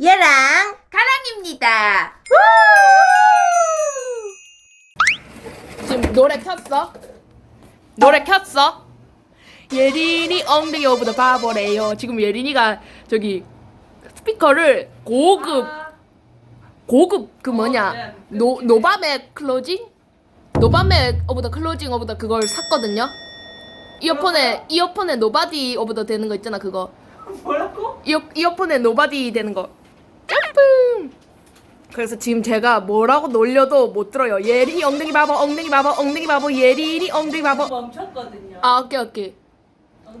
얘랑 가랑입니다. 지금 노래 켰어? 노래 켰어? 예린이 엉덩이 오브더 바보래요. 지금 예린이가 저기 스피커를 고급 고급 그 뭐냐 네. 노 노바맥 클로징 노바맥 오브 더 클로징 오브 더 그걸 샀거든요. 이어폰에 이어폰에 노바디 오브 더 되는 거 있잖아 그거. 뭐라고? 이어, 이어폰에 노바디 되는 거. 점프! 그래서 지금 제가 뭐라고 놀려도 못 들어요. 예린이 엉덩이 바보, 엉덩이 바보, 엉덩이 바보, 예린이 엉덩이 바보. 멈췄거든요. 아, 오케이, 오케이.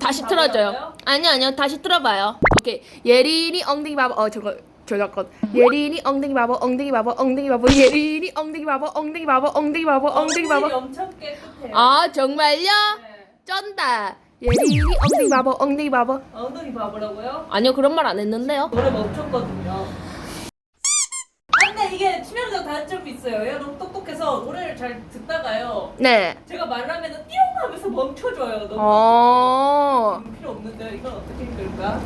다시 틀어줘요. 아니요, 아니요. 다시 틀어봐요. 오케이. 예린이 엉덩이 바보. 어, 저거, 저작권. 예린이 엉덩이 바보, 엉덩이 바보, 엉덩이 바보, 예린이 엉덩이 바보, 엉덩이 바보, 엉덩이 바보, 엉덩이 바보. 엄청 깨끗해요. 아, 정말요? 네. 쩐다. 예린이 엉덩이 바보, 엉덩이 바보. 엉덩이 바보라고요? 아니요, 그런 말 안 했는데요. 노래 멈췄거든요. 아, 근데 이게 치명적 단점이 있어요. 얘가 너무 똑똑해서 노래를 잘 듣다가요. 네. 제가 말하면 띠용 하면서 멈춰줘요. 너무 어. 똑똑해서. 필요 없는데 이건 어떻게 읽을까?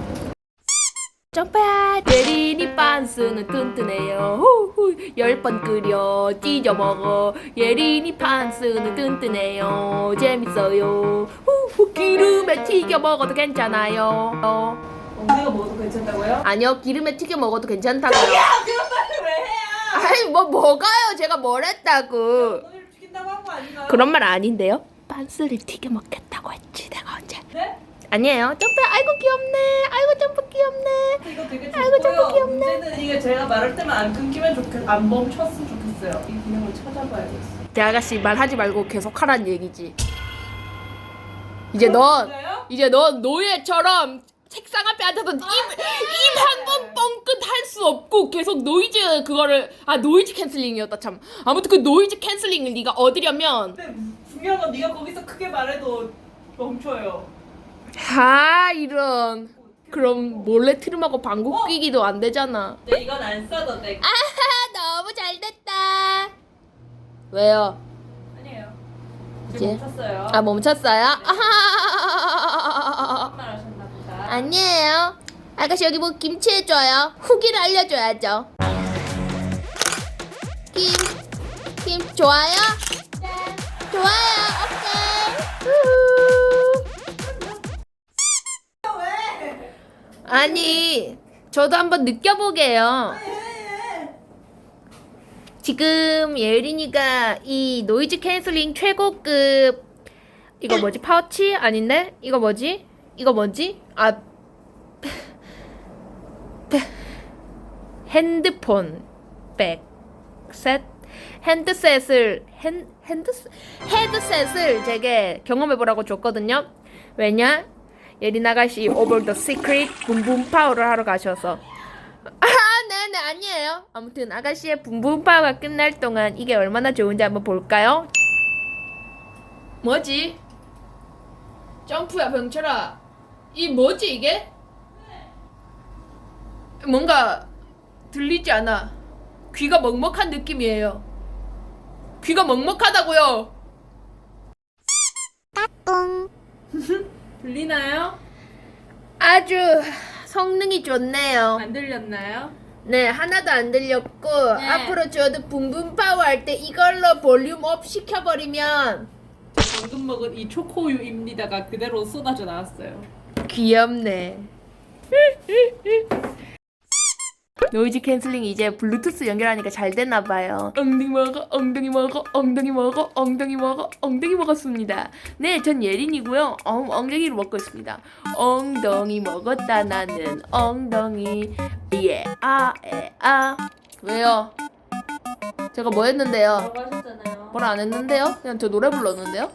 점프야 예린이 빤스는 튼튼해요 후후 열 번 끓여 찢어 먹어 예린이 빤스는 튼튼해요 재밌어요 후후 기름에 튀겨 먹어도 괜찮아요 어. 엉덩이가 먹어도 괜찮다고요? 아니요 기름에 튀겨 먹어도 괜찮다고요 야, 그런 말을 왜 해요? 아이 뭐 뭐가요 제가 뭘 했다고 엉덩이를 죽인다고 한 거 아닌가요? 그런 말 아닌데요 빤스를 튀겨 먹겠다고 했지 내가 언제 네? 아니에요 점프야 아이고 귀엽네 아이고 점프 귀엽네 이거 되게 아이고, 좋고요. 참 귀엽네. 문제는 이게 제가 말할 때만 안 끊기면 좋겠, 안 멈췄으면 좋겠어요. 이 기능을 찾아봐야겠어. 대 아가씨 말하지 말고 계속 하란 얘기지. 이제 넌? 이제 넌 노예처럼 책상 앞에 앉아서 입입한 번 뻥끗 할 수 없고 계속 노이즈 그거를 아 노이즈 캔슬링이었다 참. 아무튼 그 노이즈 캔슬링을 네가 얻으려면 근데 중요한 건 네가 거기서 크게 말해도 멈춰요. 아 이런 그럼 몰래 트림하고 방구 어? 끼기도 안 되잖아. 근데 이건 안 써도 돼. 아하 너무 잘 됐다. 왜요? 아니에요. 이제? 지금 멈췄어요. 아 멈췄어요? 아하. 아니에요. 아가씨 여기 뭐 김치 해줘요. 후기를 알려줘야죠. 김, 김 좋아요? 좋아요. 아니, 저도 한번 느껴보게요. 지금 예린이가 이 노이즈 캔슬링 최고급 이거 뭐지 파우치 아닌데 이거 뭐지 이거 뭐지 아 핸드폰 백셋 핸드셋을 핸 핸드 헤드셋을 제게 경험해 보라고 줬거든요. 왜냐 예린 아가씨 오버 더 시크릿 붐붐 파워를 하러 가셔서 아, 네네, 아니에요. 아무튼, 아가씨의 붐붐파가 끝날 동안 이게 얼마나 좋은지 한번 볼까요? 뭐지? 점프야, 병철아. 이 뭐지, 이게? 뭔가 들리지 않아. 귀가 먹먹한 느낌이에요. 귀가 먹먹하다고요. 들리나요? 아주 성능이 좋네요. 안 들렸나요? 네, 하나도 안 들렸고 네. 앞으로 저도 붐붐 파워 할 때 이걸로 볼륨 업 시켜버리면 방금 먹은 이 초코우유입니다가 그대로 쏟아져 나왔어요. 귀엽네. 노이즈 캔슬링 이제 블루투스 연결하니까 잘 됐나 봐요. 엉덩이 먹어, 엉덩이 먹어, 엉덩이 먹어, 엉덩이 먹어, 엉덩이 먹었습니다. 네, 전 예린이고요. 엉, 엉덩이를 먹고 있습니다. 엉덩이 먹었다 나는 엉덩이 예, 아, 에, 아. 왜요? 제가 뭐 했는데요? 뭐라고 하셨잖아요. 뭘안 했는데요? 그냥 저 노래 불렀는데요?